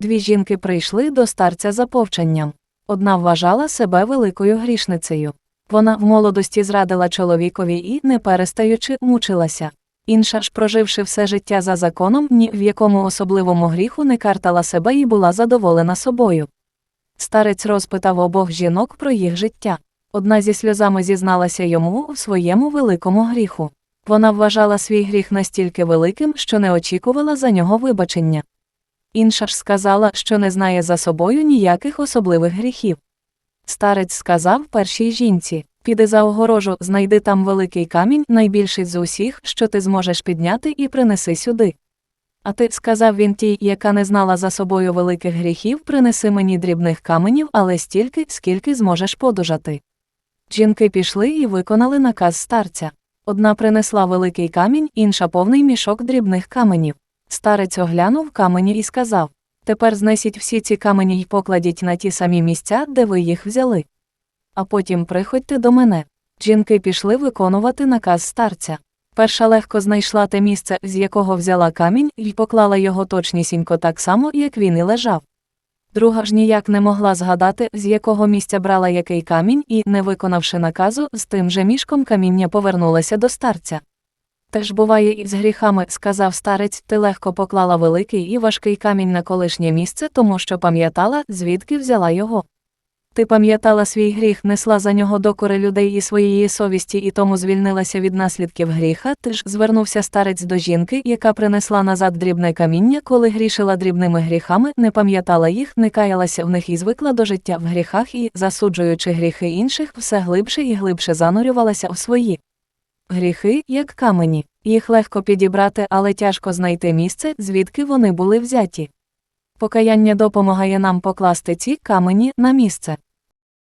Дві жінки прийшли до старця за повченням. Одна вважала себе великою грішницею. Вона в молодості зрадила чоловікові і, не перестаючи, мучилася. Інша ж, проживши все життя за законом, ні в якому особливому гріху не картала себе і була задоволена собою. Старець розпитав обох жінок про їх життя. Одна зі сльозами зізналася йому у своєму великому гріху. Вона вважала свій гріх настільки великим, що не очікувала за нього вибачення. Інша ж сказала, що не знає за собою ніяких особливих гріхів. Старець сказав першій жінці Піди за огорожу, знайди там великий камінь, найбільший з усіх, що ти зможеш підняти, і принеси сюди. А ти, сказав він тій, яка не знала за собою великих гріхів, принеси мені дрібних каменів, але стільки, скільки зможеш подужати. Жінки пішли і виконали наказ старця. Одна принесла великий камінь, інша повний мішок дрібних каменів. Старець оглянув камені і сказав Тепер знесіть всі ці камені й покладіть на ті самі місця, де ви їх взяли. А потім приходьте до мене. Жінки пішли виконувати наказ старця. Перша легко знайшла те місце, з якого взяла камінь, і поклала його точнісінько так само, як він і лежав. Друга ж ніяк не могла згадати, з якого місця брала який камінь, і, не виконавши наказу, з тим же мішком каміння повернулася до старця. Теж буває і з гріхами, сказав старець, ти легко поклала великий і важкий камінь на колишнє місце, тому що пам'ятала, звідки взяла його. Ти пам'ятала свій гріх, несла за нього докори людей і своєї совісті, і тому звільнилася від наслідків гріха. Ти ж звернувся старець до жінки, яка принесла назад дрібне каміння, коли грішила дрібними гріхами, не пам'ятала їх, не каялася в них і звикла до життя в гріхах і, засуджуючи гріхи інших, все глибше і глибше занурювалася у свої. Гріхи, як камені, їх легко підібрати, але тяжко знайти місце, звідки вони були взяті. Покаяння допомагає нам покласти ці камені на місце.